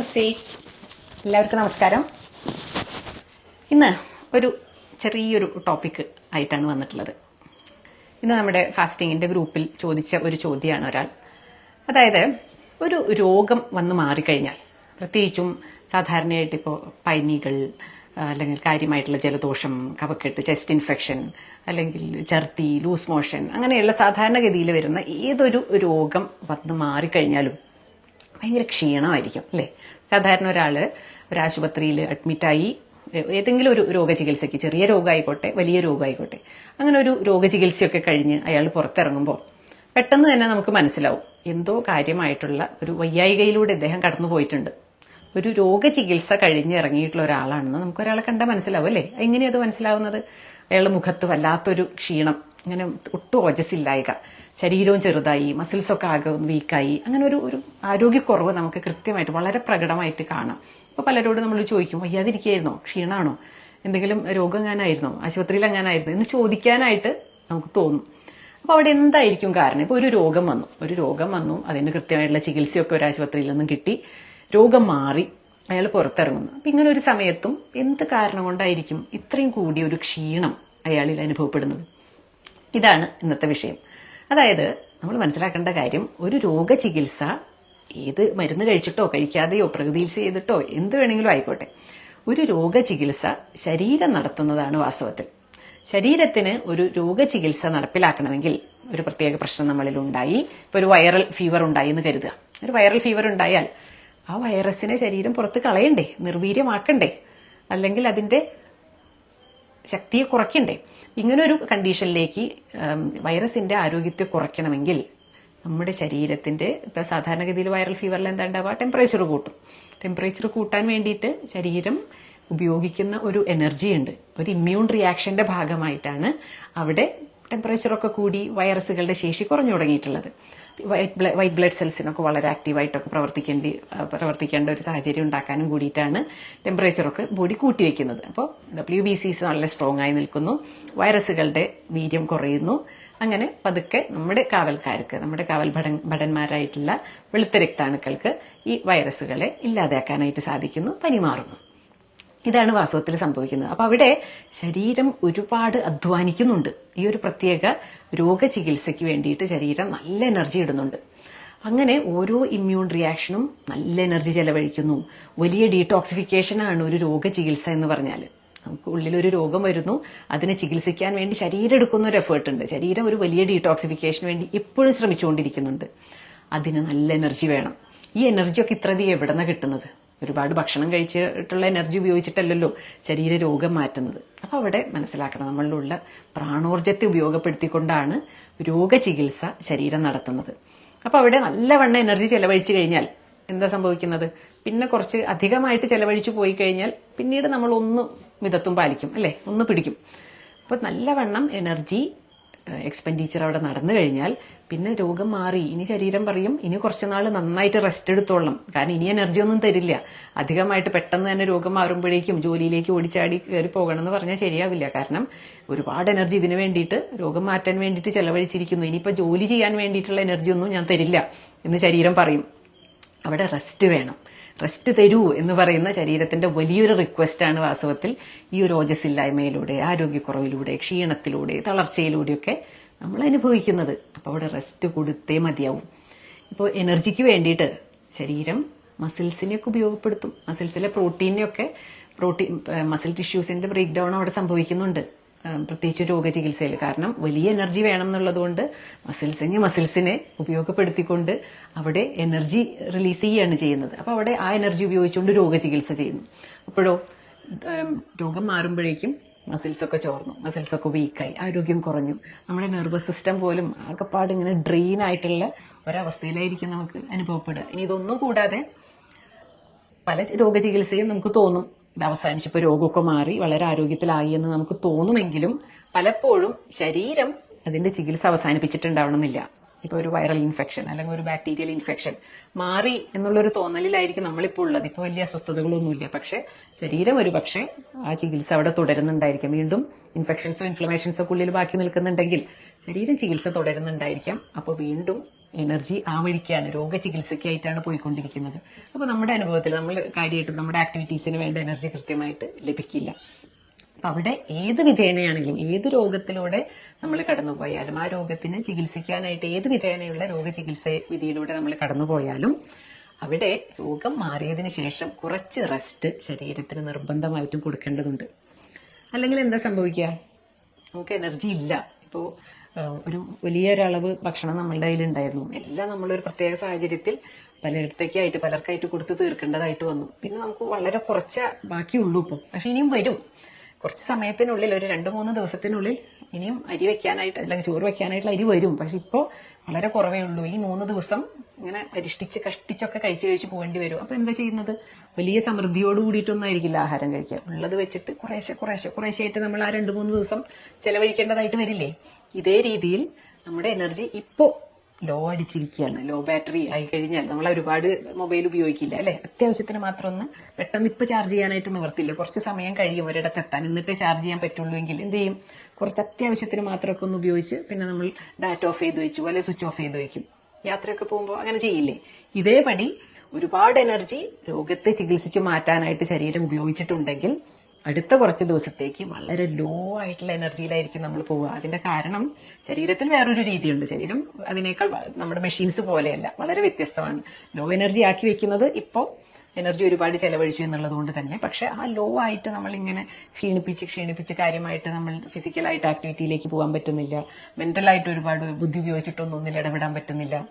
നമസ്തേ. എല്ലാവർക്കും നമസ്കാരം. ഇന്ന് ഒരു ചെറിയൊരു ടോപ്പിക് ആയിട്ടാണ് വന്നിട്ടുള്ളത്. ഇന്ന് നമ്മുടെ ഫാസ്റ്റിങ്ങിന്റെ ഗ്രൂപ്പിൽ ചോദിച്ച ഒരു ചോദ്യമാണ് ഒരാൾ. അതായത് ഒരു രോഗം വന്ന് മാറിക്കഴിഞ്ഞാൽ പ്രത്യേകിച്ചും സാധാരണയായിട്ട് ഇപ്പോൾ പനികൾ അല്ലെങ്കിൽ കാര്യമായിട്ടുള്ള ജലദോഷം കഫക്കെട്ട് ചെസ്റ്റ് ഇൻഫെക്ഷൻ അല്ലെങ്കിൽ ഛർദി ലൂസ് മോഷൻ അങ്ങനെയുള്ള സാധാരണഗതിയിൽ വരുന്ന ഏതൊരു രോഗം വന്ന് മാറിക്കഴിഞ്ഞാലും ഭയങ്കര ക്ഷീണമായിരിക്കും അല്ലേ? സാധാരണ ഒരാൾ ഒരു ആശുപത്രിയിൽ അഡ്മിറ്റായി ഏതെങ്കിലും ഒരു രോഗചികിത്സയ്ക്ക് ചെറിയ രോഗമായിക്കോട്ടെ വലിയ രോഗമായിക്കോട്ടെ അങ്ങനെ ഒരു രോഗചികിത്സയൊക്കെ കഴിഞ്ഞ് അയാൾ പുറത്തിറങ്ങുമ്പോൾ പെട്ടെന്ന് തന്നെ നമുക്ക് മനസ്സിലാവും എന്തോ കാര്യമായിട്ടുള്ള ഒരു വയ്യായികയിലൂടെ അദ്ദേഹം കടന്നു പോയിട്ടുണ്ട്. ഒരു രോഗചികിത്സ കഴിഞ്ഞ് ഇറങ്ങിയിട്ടുള്ള ഒരാളാണെന്ന് നമുക്ക് ഒരാളെ കണ്ടാൽ മനസ്സിലാവും അല്ലേ? എങ്ങനെയത് മനസ്സിലാവുന്നത്? അയാളുടെ മുഖത്ത് വല്ലാത്തൊരു ക്ഷീണം അങ്ങനെ ഒട്ടും ഓജസ്സില്ലായക. ശരീരവും ചെറുതായി മസിൽസൊക്കെ ആകെ വീക്കായി അങ്ങനെ ഒരു ഒരു ആരോഗ്യക്കുറവ് നമുക്ക് കൃത്യമായിട്ട് വളരെ പ്രകടമായിട്ട് കാണാം. ഇപ്പോൾ പലരോടും നമ്മൾ ചോദിക്കും വയ്യാതിരിക്കുകയായിരുന്നോ? ക്ഷീണമാണോ എന്തെങ്കിലും രോഗം എങ്ങാനായിരുന്നോ ആശുപത്രിയിൽ എങ്ങാനായിരുന്നോ? എന്ന് ചോദിക്കാനായിട്ട് നമുക്ക് തോന്നും. അപ്പോൾ അവിടെ എന്തായിരിക്കും കാരണം? ഇപ്പോൾ ഒരു രോഗം വന്നു. ഒരു രോഗം വന്നു. അതിന് കൃത്യമായിട്ടുള്ള ചികിത്സയൊക്കെ ഒരു ആശുപത്രിയിൽ നിന്നും കിട്ടി. രോഗം മാറി. അയാൾ പുറത്തിറങ്ങുന്നു. അപ്പം ഇങ്ങനെ ഒരു സമയത്തും എന്ത് കാരണം കൊണ്ടായിരിക്കും ഇത്രയും കൂടിയ ഒരു ക്ഷീണം അയാളിൽ അനുഭവപ്പെടുന്നത്? ഇതാണ് ഇന്നത്തെ വിഷയം. അതായത് നമ്മൾ മനസ്സിലാക്കേണ്ട കാര്യം ഒരു രോഗചികിത്സ ഏത് മരുന്ന് കഴിച്ചിട്ടോ കഴിക്കാതെയോ പ്രകൃതിയിൽ ചെയ്തിട്ടോ എന്ത് വേണമെങ്കിലും ആയിക്കോട്ടെ. ഒരു രോഗചികിത്സ ശരീരം നടത്തുന്നതാണ് വാസ്തവത്തിൽ. ശരീരത്തിന് ഒരു രോഗചികിത്സ നടപ്പിലാക്കണമെങ്കിൽ ഒരു പ്രത്യേക പ്രശ്നം നമ്മളിൽ ഉണ്ടായി. ഇപ്പൊ ഒരു വൈറൽ ഫീവർ ഉണ്ടായി എന്ന് കരുതുക. ഒരു വൈറൽ ഫീവർ ഉണ്ടായാൽ ആ വൈറസിനെ ശരീരം പുറത്ത് കളയണ്ടേ നിർവീര്യമാക്കണ്ടേ അല്ലെങ്കിൽ അതിന്റെ ശക്തിയെ കുറയ്ക്കണ്ടേ. ഇങ്ങനെ ഒരു കണ്ടീഷനിലേക്ക് വൈറസിന്റെ ആരോഗ്യത്തെ കുറയ്ക്കണമെങ്കിൽ നമ്മുടെ ശരീരത്തിന്റെ ഇപ്പൊ സാധാരണഗതിയിൽ വൈറൽ ഫീവറിൽ എന്താ ഉണ്ടാവുക ടെമ്പറേച്ചർ കൂട്ടും. ടെമ്പറേച്ചർ കൂട്ടാൻ വേണ്ടിയിട്ട് ശരീരം ഉപയോഗിക്കുന്ന ഒരു എനർജി ഉണ്ട്. ഒരു ഇമ്മ്യൂൺ റിയാക്ഷന്റെ ഭാഗമായിട്ടാണ് അവിടെ ടെമ്പറേച്ചർ ഒക്കെ കൂടി വൈറസുകളുടെ ശേഷി കുറഞ്ഞു തുടങ്ങിയിട്ടുള്ളത്. വൈറ്റ് വൈറ്റ് ബ്ലഡ് സെൽസിനൊക്കെ വളരെ ആക്റ്റീവായിട്ടൊക്കെ പ്രവർത്തിക്കേണ്ടി പ്രവർത്തിക്കേണ്ട ഒരു സാഹചര്യം ഉണ്ടാക്കാനും കൂടിയിട്ടാണ് ടെമ്പറേച്ചറൊക്കെ ബോഡി കൂട്ടി കൂട്ടിവെക്കുന്നത് അപ്പോൾ ഡബ്ല്യു ബി സിസ് നല്ല സ്ട്രോങ് ആയി നിൽക്കുന്നു. വൈറസുകളുടെ വീര്യം കുറയുന്നു. അങ്ങനെ പതുക്കെ നമ്മുടെ കാവൽക്കാർക്ക് നമ്മുടെ കാവൽ ഭടൻ ഭടന്മാരായിട്ടുള്ള വെളുത്ത രക്താണുക്കൾക്ക് ഈ വൈറസുകളെ ഇല്ലാതാക്കാനായിട്ട് സാധിക്കുന്നു പനി മാറുന്നു ഇതാണ് വാസ്തവത്തിൽ സംഭവിക്കുന്നത്. അപ്പോൾ അവിടെ ശരീരം ഒരുപാട് അധ്വാനിക്കുന്നുണ്ട്. ഈ ഒരു പ്രത്യേക രോഗചികിത്സയ്ക്ക് വേണ്ടിയിട്ട് ശരീരം നല്ല എനർജി ഇടുന്നുണ്ട്. അങ്ങനെ ഓരോ ഇമ്മ്യൂൺ റിയാക്ഷനും നല്ല എനർജി ചെലവഴിക്കുന്നു. വലിയ ഡീടോക്സിഫിക്കേഷനാണ് ഒരു രോഗചികിത്സ എന്ന് പറഞ്ഞാൽ നമുക്ക് ഉള്ളിലൊരു രോഗം വരുന്നു അതിനെ ചികിത്സിക്കാൻ വേണ്ടി ശരീരം എടുക്കുന്ന ഒരു എഫേർട്ട് ഉണ്ട്. ശരീരം ഒരു വലിയ ഡീടോക്സിഫിക്കേഷന് വേണ്ടി എപ്പോഴും ശ്രമിച്ചുകൊണ്ടിരിക്കുന്നുണ്ട്. അതിന് നല്ല എനർജി വേണം. ഈ എനർജിയൊക്കെ ഇത്രയധികം എവിടെ നിന്നാണ് കിട്ടുന്നത്? ഒരുപാട് ഭക്ഷണം കഴിച്ചിട്ടുള്ള എനർജി ഉപയോഗിച്ചിട്ടല്ലല്ലോ ശരീര രോഗം മാറ്റുന്നത്. അപ്പോൾ അവിടെ മനസ്സിലാക്കണം നമ്മളിലുള്ള പ്രാണോർജത്തെ ഉപയോഗപ്പെടുത്തിക്കൊണ്ടാണ് രോഗചികിത്സ ശരീരം നടത്തുന്നത്. അപ്പോൾ അവിടെ നല്ലവണ്ണം എനർജി ചെലവഴിച്ചു കഴിഞ്ഞാൽ എന്താ സംഭവിക്കുന്നത്? പിന്നെ കുറച്ച് അധികമായിട്ട് ചെലവഴിച്ചു പോയി കഴിഞ്ഞാൽ പിന്നീട് നമ്മൾ ഒന്ന് മിതത്വം പാലിക്കും അല്ലേ? ഒന്ന് പിടിക്കും. അപ്പം നല്ലവണ്ണം എനർജി എക്സ്പെൻഡിച്ചർ അവിടെ നടന്നു കഴിഞ്ഞാൽ പിന്നെ രോഗം മാറി. ഇനി ശരീരം പറയും ഇനി കുറച്ച് നാൾ നന്നായിട്ട് റെസ്റ്റ് എടുത്തോളണം. കാരണം ഇനി എനർജി ഒന്നും തരില്ല. അധികമായിട്ട് പെട്ടെന്ന് തന്നെ രോഗം മാറുമ്പോഴേക്കും ജോലിയിലേക്ക് ഓടിച്ചാടി കയറി പോകണം എന്ന് പറഞ്ഞാൽ ശരിയാവില്ല. കാരണം ഒരുപാട് എനർജി ഇതിനു വേണ്ടിയിട്ട് രോഗം മാറ്റാൻ വേണ്ടിയിട്ട് ചെലവഴിച്ചിരിക്കുന്നു. ഇനിയിപ്പോൾ ജോലി ചെയ്യാൻ വേണ്ടിയിട്ടുള്ള എനർജി ഒന്നും ഞാൻ തരില്ല എന്ന് ശരീരം പറയും. അവിടെ റെസ്റ്റ് വേണം. റെസ്റ്റ് തരൂ എന്ന് പറയുന്ന ശരീരത്തിന്റെ വലിയൊരു റിക്വസ്റ്റ് ആണ് വാസ്തവത്തിൽ ഈ ഒരു ഓജസ്സില്ലായ്മയിലൂടെ ആരോഗ്യക്കുറവിലൂടെ ക്ഷീണത്തിലൂടെ തളർച്ചയിലൂടെയൊക്കെ നമ്മൾ അനുഭവിക്കുന്നത്. അപ്പൊ അവിടെ റെസ്റ്റ് കൊടുത്തേ മതിയാവും. ഇപ്പോൾ എനർജിക്ക് വേണ്ടിയിട്ട് ശരീരം മസിൽസിനെയൊക്കെ ഉപയോഗപ്പെടുത്തും. മസിൽസിലെ പ്രോട്ടീനെയൊക്കെ പ്രോട്ടീൻ മസിൽ ടിഷ്യൂസിന്റെ ബ്രേക്ക് ഡൗൺ അവിടെ സംഭവിക്കുന്നുണ്ട്. പ്രത്യേകിച്ച് രോഗചികിത്സയിൽ. കാരണം വലിയ എനർജി വേണം എന്നുള്ളതുകൊണ്ട് മസിൽസിനെ മസിൽസിനെ ഉപയോഗപ്പെടുത്തിക്കൊണ്ട് അവിടെ എനർജി റിലീസ് ചെയ്യുകയാണ് ചെയ്യുന്നത്. അപ്പോൾ അവിടെ ആ എനർജി ഉപയോഗിച്ചുകൊണ്ട് രോഗചികിത്സ ചെയ്യുന്നു. അപ്പോഴോ രോഗം മാറുമ്പോഴേക്കും മസിൽസൊക്കെ ചോർന്നു. മസിൽസൊക്കെ വീക്കായി. ആരോഗ്യം കുറഞ്ഞു. നമ്മുടെ നെർവസ് സിസ്റ്റം പോലും ആകെപ്പാട് ഇങ്ങനെ ഡ്രെയിൻ ആയിട്ടുള്ള ഒരവസ്ഥയിലായിരിക്കും നമുക്ക് അനുഭവപ്പെടുക. ഇനി ഇതൊന്നും കൂടാതെ പല രോഗചികിത്സയും നമുക്ക് തോന്നും. ഇത് അവസാനിച്ചപ്പോൾ രോഗമൊക്കെ മാറി വളരെ ആരോഗ്യത്തിലായി എന്ന് നമുക്ക് തോന്നുമെങ്കിലും പലപ്പോഴും ശരീരം അതിന്റെ ചികിത്സ അവസാനിപ്പിച്ചിട്ടുണ്ടാവണമെന്നില്ല. ഇപ്പൊ ഒരു വൈറൽ ഇൻഫെക്ഷൻ അല്ലെങ്കിൽ ഒരു ബാക്ടീരിയൽ ഇൻഫെക്ഷൻ മാറി എന്നുള്ളൊരു തോന്നലിലായിരിക്കും നമ്മളിപ്പോൾ ഉള്ളത്. ഇപ്പൊ വലിയ അസ്വസ്ഥതകളൊന്നുമില്ല. പക്ഷെ ശരീരം ഒരു പക്ഷേ ആ ചികിത്സ അവിടെ തുടരുന്നുണ്ടായിരിക്കും. വീണ്ടും ഇൻഫെക്ഷൻസോ ഇൻഫ്ലമേഷൻസോ ഉള്ളിൽ ബാക്കി നിൽക്കുന്നുണ്ടെങ്കിൽ ശരീരം ചികിത്സ തുടരുന്നുണ്ടായിരിക്കാം. അപ്പോൾ വീണ്ടും എനർജി ആ വഴിക്കാണ് രോഗചികിത്സയ്ക്കായിട്ടാണ് പോയിക്കൊണ്ടിരിക്കുന്നത്. അപ്പോൾ നമ്മുടെ അനുഭവത്തിൽ നമ്മൾ കാര്യമായിട്ടും നമ്മുടെ ആക്ടിവിറ്റീസിന് വേണ്ട എനർജി കൃത്യമായിട്ട് ലഭിക്കില്ല. അപ്പം അവിടെ ഏത് വിധേനയാണെങ്കിലും ഏത് രോഗത്തിലൂടെ നമ്മൾ കടന്നുപോയാലും ആ രോഗത്തിന് ചികിത്സിക്കാനായിട്ട് ഏത് വിധേനയുള്ള രോഗചികിത്സ വിധിയിലൂടെ നമ്മൾ കടന്നുപോയാലും അവിടെ രോഗം മാറിയതിന് ശേഷം കുറച്ച് റെസ്റ്റ് ശരീരത്തിന് നിർബന്ധമായിട്ടും കൊടുക്കേണ്ടതുണ്ട്. അല്ലെങ്കിൽ എന്താ സംഭവിക്കുക? നമുക്ക് എനർജി ഇല്ല. ഇപ്പോൾ ഒരു വലിയൊരളവ് ഭക്ഷണം നമ്മളുടെ കയ്യിലുണ്ടായിരുന്നു. എല്ലാം നമ്മളൊരു പ്രത്യേക സാഹചര്യത്തിൽ പലയിടത്തേക്കായിട്ട് പലർക്കായിട്ട് കൊടുത്ത് തീർക്കേണ്ടതായിട്ട് വന്നു. പിന്നെ നമുക്ക് വളരെ കുറച്ച ബാക്കിയുള്ളൂ ഇപ്പം. പക്ഷെ ഇനിയും വരും. കുറച്ച് സമയത്തിനുള്ളിൽ ഒരു രണ്ട് മൂന്ന് ദിവസത്തിനുള്ളിൽ ഇനിയും അരി വെക്കാനായിട്ട് അല്ലെങ്കിൽ ചോറ് വെക്കാനായിട്ടുള്ള അരി വരും. പക്ഷെ ഇപ്പോൾ വളരെ കുറവേ ഉള്ളൂ. ഈ മൂന്ന് ദിവസം ഇങ്ങനെ അരിഷ്ടിച്ച് കഷ്ടിച്ചൊക്കെ കഴിച്ചു കഴിച്ച് പോകേണ്ടി വരും. അപ്പൊ എന്താ ചെയ്യുന്നത്? വലിയ സമൃദ്ധിയോട് കൂടിയിട്ടൊന്നും ആയിരിക്കില്ല ആഹാരം കഴിക്കുക ഉള്ളത് വെച്ചിട്ട് കുറേശ്ശെ കുറേശ്ശെ കുറേശ്ശെ ആയിട്ട് നമ്മൾ ആ രണ്ട് മൂന്ന് ദിവസം ചെലവഴിക്കേണ്ടതായിട്ട് വരില്ലേ? ഇതേ രീതിയിൽ നമ്മുടെ എനർജി ഇപ്പോ ലോ അടിച്ചിരിക്കുകയാണ്. ലോ ബാറ്ററി ആയി കഴിഞ്ഞാൽ നമ്മൾ ഒരുപാട് മൊബൈൽ ഉപയോഗിക്കില്ല അല്ലെ? അത്യാവശ്യത്തിന് മാത്രം ഒന്ന് പെട്ടെന്ന് ഇപ്പൊ ചാർജ് ചെയ്യാനായിട്ട് നിവർത്തില്ല. കുറച്ച് സമയം കഴിയും ഒരിടത്ത് എത്താൻ. എന്നിട്ടേ ചാർജ് ചെയ്യാൻ പറ്റുള്ളൂ എങ്കിൽ എന്ത് ചെയ്യും? കുറച്ച് അത്യാവശ്യത്തിന് മാത്രമൊക്കെ ഒന്ന് ഉപയോഗിച്ച് പിന്നെ നമ്മൾ ഡാറ്റ ഓഫ് ചെയ്ത് വെച്ചു അല്ലെങ്കിൽ സ്വിച്ച് ഓഫ് ചെയ്ത് വെക്കും. യാത്രയൊക്കെ പോകുമ്പോൾ അങ്ങനെ ചെയ്യില്ലേ? ഇതേപടി ഒരുപാട് എനർജി രോഗത്തെ ചികിത്സിച്ച് മാറ്റാനായിട്ട് ശരീരം ഉപയോഗിച്ചിട്ടുണ്ടെങ്കിൽ അടുത്ത കുറച്ച് ദിവസത്തേക്ക് വളരെ ലോ ആയിട്ടുള്ള എനർജിയിലായിരിക്കും നമ്മൾ പോവുക. അതിന്റെ കാരണം ശരീരത്തിൽ വേറൊരു രീതിയുണ്ട്. ശരീരം അതിനേക്കാൾ നമ്മുടെ മെഷീൻസ് പോലെയല്ല വളരെ വ്യത്യസ്തമാണ്. ലോ എനർജി ആക്കി വെക്കുന്നത് ഇപ്പോൾ എനർജി ഒരുപാട് ചെലവഴിച്ചു എന്നുള്ളത് കൊണ്ട് തന്നെ. പക്ഷെ ആ ലോ ആയിട്ട് നമ്മൾ ഇങ്ങനെ ക്ഷീണിപ്പിച്ച് ക്ഷീണിപ്പിച്ച് കാര്യമായിട്ട് നമ്മൾ ഫിസിക്കലായിട്ട് ആക്ടിവിറ്റിയിലേക്ക് പോകാൻ പറ്റുന്നില്ല. മെന്റലായിട്ട് ഒരുപാട് ബുദ്ധി ഉപയോഗിച്ചിട്ടൊന്നും ഒന്നിൽ ഇടപെടാൻ പറ്റുന്നില്ല.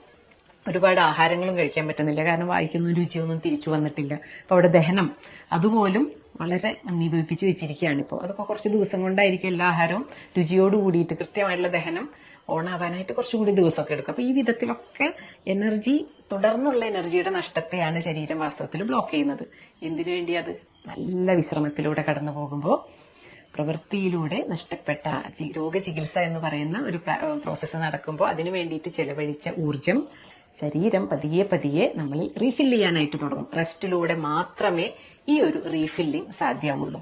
ഒരുപാട് ആഹാരങ്ങളും കഴിക്കാൻ പറ്റുന്നില്ല. കാരണം വായിക്കുന്ന രുചിയൊന്നും തിരിച്ചു വന്നിട്ടില്ല. അപ്പൊ അവിടെ ദഹനം അതുപോലും വളരെ മന്ദീഭവിപ്പിച്ച് വെച്ചിരിക്കുകയാണ് ഇപ്പോൾ അതൊക്കെ കുറച്ച് ദിവസം കൊണ്ടായിരിക്കും എല്ലാ ആഹാരവും രുചിയോട് കൂടിയിട്ട് കൃത്യമായിട്ടുള്ള ദഹനം ഓണാവാനായിട്ട് കുറച്ചുകൂടി ദിവസമൊക്കെ എടുക്കും. അപ്പൊ ഈ വിധത്തിലൊക്കെ എനർജി തുടർന്നുള്ള എനർജിയുടെ നഷ്ടത്തെയാണ് ശരീരം വാസ്തവത്തിൽ ബ്ലോക്ക് ചെയ്യുന്നത്. എന്തിനു വേണ്ടി അത്? നല്ല വിശ്രമത്തിലൂടെ കടന്നു പോകുമ്പോൾ പ്രവൃത്തിയിലൂടെ നഷ്ടപ്പെട്ട രോഗചികിത്സ എന്ന് പറയുന്ന ഒരു പ്രോസസ്സ് നടക്കുമ്പോൾ അതിനു വേണ്ടിയിട്ട് ചെലവഴിച്ച ഊർജം ശരീരം പതിയെ പതിയെ നമ്മൾ റീഫിൽ ചെയ്യാനായിട്ട് തുടങ്ങും. റെസ്റ്റിലൂടെ മാത്രമേ ഈ ഒരു റീഫില്ലിംഗ് സാധ്യമാവുള്ളൂ.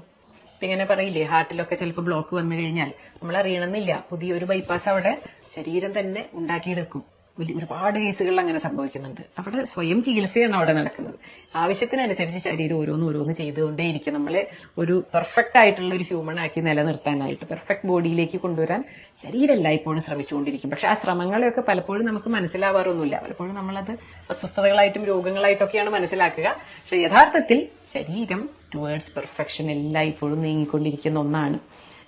ഇപ്പൊ ഇങ്ങനെ പറയില്ലേ ഹാർട്ടിലൊക്കെ ചിലപ്പോൾ ബ്ലോക്ക് വന്നു കഴിഞ്ഞാൽ നമ്മൾ അറിയണമെന്നില്ല പുതിയൊരു ബൈപ്പാസ് അവിടെ ശരീരം തന്നെ ഉണ്ടാക്കിയെടുക്കും. വലിയ ഒരുപാട് കേസുകളിൽ അങ്ങനെ സംഭവിക്കുന്നുണ്ട്. അവിടെ സ്വയം ചികിത്സയാണ് അവിടെ നടക്കുന്നത്. ആവശ്യത്തിനനുസരിച്ച് ശരീരം ഓരോന്ന് ഓരോന്ന് ചെയ്തുകൊണ്ടേയിരിക്കും. നമ്മളെ ഒരു പെർഫെക്റ്റ് ആയിട്ടുള്ള ഒരു ഹ്യൂമൺ ആക്കി നിലനിർത്താനായിട്ട് പെർഫെക്റ്റ് ബോഡിയിലേക്ക് കൊണ്ടുവരാൻ ശരീരം എല്ലായ്പ്പോഴും ശ്രമിച്ചുകൊണ്ടിരിക്കും. പക്ഷെ ആ ശ്രമങ്ങളെയൊക്കെ പലപ്പോഴും നമുക്ക് മനസ്സിലാവാറൊന്നുമില്ല. പലപ്പോഴും നമ്മളത് അസ്വസ്ഥതകളായിട്ടും രോഗങ്ങളായിട്ടൊക്കെയാണ് മനസ്സിലാക്കുക. പക്ഷെ യഥാർത്ഥത്തിൽ ശരീരം ടുവേർഡ്സ് പെർഫെക്ഷൻ എല്ലായ്പ്പോഴും നീങ്ങിക്കൊണ്ടിരിക്കുന്ന ഒന്നാണ്.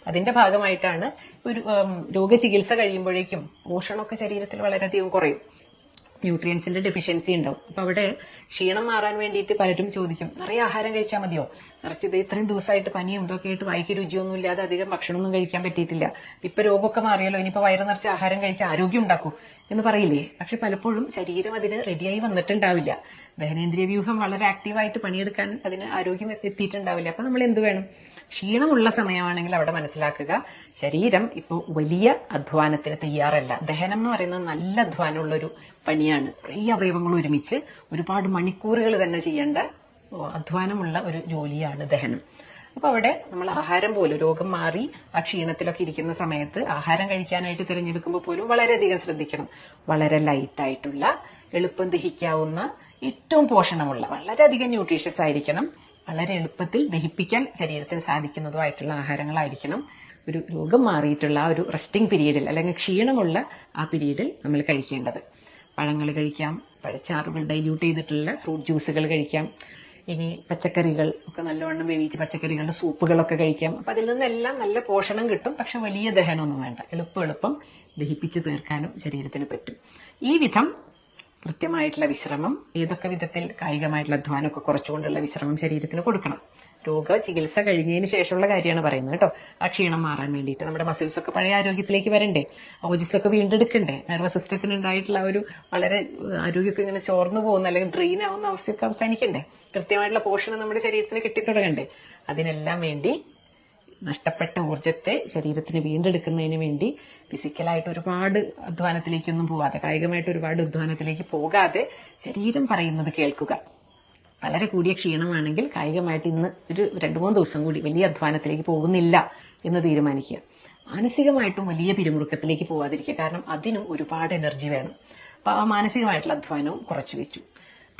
അതിന്റെ ഭാഗമായിട്ടാണ് ഒരു രോഗചികിത്സ കഴിയുമ്പോഴേക്കും പോഷണമൊക്കെ ശരീരത്തിൽ വളരെയധികം കുറയും. ന്യൂട്രിയൻസിന്റെ ഡെഫിഷ്യൻസി ഉണ്ടാവും. അപ്പൊ അവിടെ ക്ഷീണം മാറാൻ വേണ്ടിയിട്ട് പലരും ചോദിക്കും നിറയെ ആഹാരം കഴിച്ചാൽ മതിയോ? നിറച്ച് ഇത് ഇത്രയും ദിവസമായിട്ട് പനിയും ഇതൊക്കെ ആയിട്ട് വൈകി രുചിയൊന്നും ഇല്ലാതെ അധികം ഭക്ഷണമൊന്നും കഴിക്കാൻ പറ്റിയിട്ടില്ല. ഇപ്പൊ രോഗമൊക്കെ മാറിയല്ലോ ഇനിയിപ്പോ വയറ് നിറച്ച് ആഹാരം കഴിച്ച് ആരോഗ്യം ഉണ്ടാക്കൂ. എന്ന് പറയില്ലേ? പക്ഷെ പലപ്പോഴും ശരീരം അതിന് റെഡിയായി വന്നിട്ടുണ്ടാവില്ല. ദഹനേന്ദ്രിയ വ്യൂഹം വളരെ ആക്റ്റീവായിട്ട് പണിയെടുക്കാൻ അതിന് ആരോഗ്യം എത്തിയിട്ടുണ്ടാവില്ല. അപ്പൊ നമ്മൾ എന്ത് വേണം? ക്ഷീണമുള്ള സമയമാണെങ്കിൽ അവിടെ മനസ്സിലാക്കുക. ശരീരം ഇപ്പോൾ വലിയ അധ്വാനത്തിന് തയ്യാറല്ല. ദഹനം എന്ന് പറയുന്നത് നല്ല അധ്വാനമുള്ള ഒരു പണിയാണ്. കുറേ അവയവങ്ങൾ ഒരുമിച്ച് ഒരുപാട് മണിക്കൂറുകൾ തന്നെ ചെയ്യേണ്ട അധ്വാനമുള്ള ഒരു ജോലിയാണ് ദഹനം. അപ്പൊ അവിടെ നമ്മൾ ആഹാരം പോലും രോഗം മാറി ആ ക്ഷീണത്തിലൊക്കെ ഇരിക്കുന്ന സമയത്ത് ആഹാരം കഴിക്കാനായിട്ട് തിരഞ്ഞെടുക്കുമ്പോൾ പോലും വളരെയധികം ശ്രദ്ധിക്കണം. വളരെ ലൈറ്റ് ആയിട്ടുള്ള എളുപ്പം ദഹിക്കാവുന്ന ഏറ്റവും പോഷണമുള്ള വളരെയധികം ന്യൂട്രീഷ്യസ് ആയിരിക്കണം. വളരെ എളുപ്പത്തിൽ ദഹിപ്പിക്കാൻ ശരീരത്തിന് സാധിക്കുന്നതുമായിട്ടുള്ള ആഹാരങ്ങളായിരിക്കണം. ഒരു രോഗം മാറിയിട്ടുള്ള ഒരു റെസ്റ്റിംഗ് പീരീഡിൽ അല്ലെങ്കിൽ ക്ഷീണമുള്ള ആ പീരീഡിൽ നമ്മൾ കഴിക്കേണ്ടത്. പഴങ്ങൾ കഴിക്കാം പഴച്ചാറുകൾ ഡൈല്യൂട്ട് ചെയ്തിട്ടുള്ള ഫ്രൂട്ട് ജ്യൂസുകൾ കഴിക്കാം. ഇനി പച്ചക്കറികൾ ഒക്കെ നല്ലവണ്ണം വേവിച്ച് പച്ചക്കറികളുടെ സൂപ്പുകളൊക്കെ കഴിക്കാം. അപ്പം അതിൽ നിന്നെല്ലാം നല്ല പോഷണം കിട്ടും. പക്ഷെ വലിയ ദഹനമൊന്നും വേണ്ട. എളുപ്പം എളുപ്പം ദഹിപ്പിച്ച് തീർക്കാനും ശരീരത്തിന് പറ്റും. ഈ വിധം കൃത്യമായിട്ടുള്ള വിശ്രമം ഏതൊക്കെ വിധത്തിൽ കായികമായിട്ടുള്ള അധ്വാനമൊക്കെ കുറച്ചുകൊണ്ടുള്ള വിശ്രമം ശരീരത്തിന് കൊടുക്കണം. രോഗ ചികിത്സ കഴിഞ്ഞതിന് ശേഷമുള്ള കാര്യമാണ് പറയുന്നത് കേട്ടോ. ആ ക്ഷീണം മാറാൻ വേണ്ടിയിട്ട് നമ്മുടെ മസിൽസ് ഒക്കെ പഴയ ആരോഗ്യത്തിലേക്ക് വരണ്ടേ? ഓജസ് ഒക്കെ വീണ്ടെടുക്കണ്ടേ? നെർവസ് സിസ്റ്റത്തിന് ഉണ്ടായിട്ടുള്ള ഒരു വളരെ ആരോഗ്യമൊക്കെ ഇങ്ങനെ ചോർന്നു പോകുന്ന അല്ലെങ്കിൽ ഡ്രെയിൻ ആവുന്ന അവസ്ഥയൊക്കെ അവസാനിക്കണ്ടേ? കൃത്യമായിട്ടുള്ള പോഷണം നമ്മുടെ ശരീരത്തിന് കിട്ടിത്തുടങ്ങണ്ടേ? അതിനെല്ലാം വേണ്ടി നഷ്ടപ്പെട്ട ഊർജത്തെ ശരീരത്തിന് വീണ്ടെടുക്കുന്നതിന് വേണ്ടി ഫിസിക്കലായിട്ട് ഒരുപാട് അധ്വാനത്തിലേക്കൊന്നും പോവാതെ കായികമായിട്ട് ഒരുപാട് അധ്വാനത്തിലേക്ക് പോകാതെ ശരീരം പറയുന്നത് കേൾക്കുക. വളരെ കൂടിയ ക്ഷീണമാണെങ്കിൽ കായികമായിട്ട് ഇന്ന് ഒരു രണ്ടു മൂന്ന് ദിവസം കൂടി വലിയ അധ്വാനത്തിലേക്ക് പോകുന്നില്ല എന്ന് തീരുമാനിക്കുക. മാനസികമായിട്ടും വലിയ പിരിമുറുക്കത്തിലേക്ക് പോവാതിരിക്കുക. കാരണം അതിനും ഒരുപാട് എനർജി വേണം. അപ്പോൾ ആ മാനസികമായിട്ടുള്ള അധ്വാനവും കുറച്ചു വെച്ചു.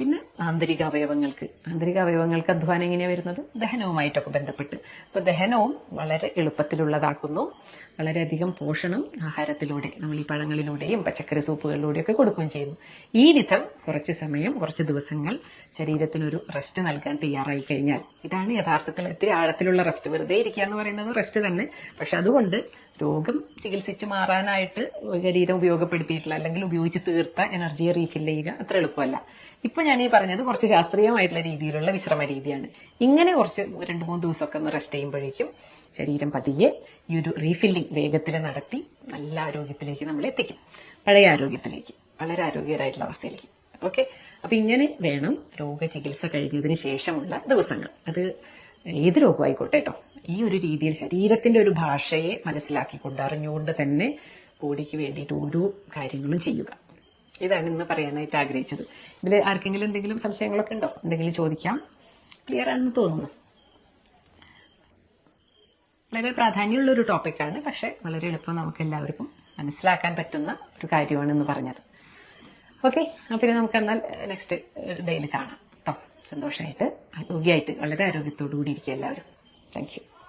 പിന്നെ ആന്തരിക അവയവങ്ങൾക്ക് ആന്തരിക അവയവങ്ങൾക്ക് അധ്വാനം എങ്ങനെയാണ് വരുന്നത്? ദഹനവുമായിട്ടൊക്കെ ബന്ധപ്പെട്ട്. അപ്പോൾ ദഹനവും വളരെ എളുപ്പത്തിലുള്ളതാക്കുന്നു. വളരെയധികം പോഷണം ആഹാരത്തിലൂടെ നമ്മൾ ഈ പഴങ്ങളിലൂടെയും പച്ചക്കറി സൂപ്പുകളിലൂടെയും ഒക്കെ കൊടുക്കുകയും ചെയ്യുന്നു. ഈ വിധം കുറച്ച് സമയം കുറച്ച് ദിവസങ്ങൾ ശരീരത്തിനൊരു റെസ്റ്റ് നൽകാൻ തയ്യാറായി കഴിഞ്ഞാൽ ഇതാണ് യഥാർത്ഥത്തിൽ ഒത്തിരി ആഴത്തിലുള്ള റെസ്റ്റ് വെറുതെ ഇരിക്കുക എന്ന് പറയുന്നത് റെസ്റ്റ് തന്നെ. പക്ഷെ അതുകൊണ്ട് രോഗം ചികിത്സിച്ച് മാറാനായിട്ട് ശരീരം ഉപയോഗപ്പെടുത്തിയിട്ടില്ല അല്ലെങ്കിൽ ഉപയോഗിച്ച് തീർത്ത എനർജിയെ റീഫിൽ ചെയ്യുക അത്ര എളുപ്പമല്ല. ഇപ്പൊ ഞാൻ ഈ പറഞ്ഞത് കുറച്ച് ശാസ്ത്രീയമായിട്ടുള്ള രീതിയിലുള്ള വിശ്രമ രീതിയാണ്. ഇങ്ങനെ കുറച്ച് രണ്ട് മൂന്ന് ദിവസമൊക്കെ ഒന്ന് റെസ്റ്റ് ചെയ്യുമ്പോഴേക്കും ശരീരം പതിയെ ഈ ഒരു റീഫില്ലിംഗ് വേഗത്തിൽ നടത്തി നല്ല ആരോഗ്യത്തിലേക്ക് നമ്മൾ എത്തിക്കും. പഴയ ആരോഗ്യത്തിലേക്ക് വളരെ ആരോഗ്യകരമായിട്ടുള്ള അവസ്ഥയിലേക്ക്. ഓക്കെ അപ്പൊ ഇങ്ങനെ വേണം രോഗചികിത്സ കഴിഞ്ഞതിന് ശേഷമുള്ള ദിവസങ്ങൾ. അത് ഏത് രോഗമായിക്കോട്ടെ കേട്ടോ ഈ ഒരു രീതിയിൽ ശരീരത്തിന്റെ ഒരു ഭാഷയെ മനസ്സിലാക്കിക്കൊണ്ട് അറിഞ്ഞുകൊണ്ട് തന്നെ ബോഡിക്ക് വേണ്ടിയിട്ട് ഓരോ കാര്യങ്ങളും ചെയ്യുക. ഇതാണ് ഇന്ന് പറയാനായിട്ട് ആഗ്രഹിച്ചത്. ഇതിൽ ആർക്കെങ്കിലും എന്തെങ്കിലും സംശയങ്ങളൊക്കെ ഉണ്ടോ? എന്തെങ്കിലും ചോദിക്കാം. ക്ലിയർ ആണെന്ന് തോന്നുന്നു. വളരെ പ്രാധാന്യമുള്ള ഒരു ടോപ്പിക്കാണ് പക്ഷെ വളരെ എളുപ്പം നമുക്ക് എല്ലാവർക്കും മനസ്സിലാക്കാൻ പറ്റുന്ന ഒരു കാര്യമാണ് കാര്യമാണെന്ന് പറഞ്ഞത്. ഓക്കെ അപ്പം നമുക്ക് എന്നാൽ നെക്സ്റ്റ് ഡേയിൽ കാണാം. കേട്ടോ സന്തോഷമായിട്ട് ആരോഗ്യമായിട്ട് വളരെ ആരോഗ്യത്തോടു കൂടി ഇരിക്കുക എല്ലാവരും. താങ്ക്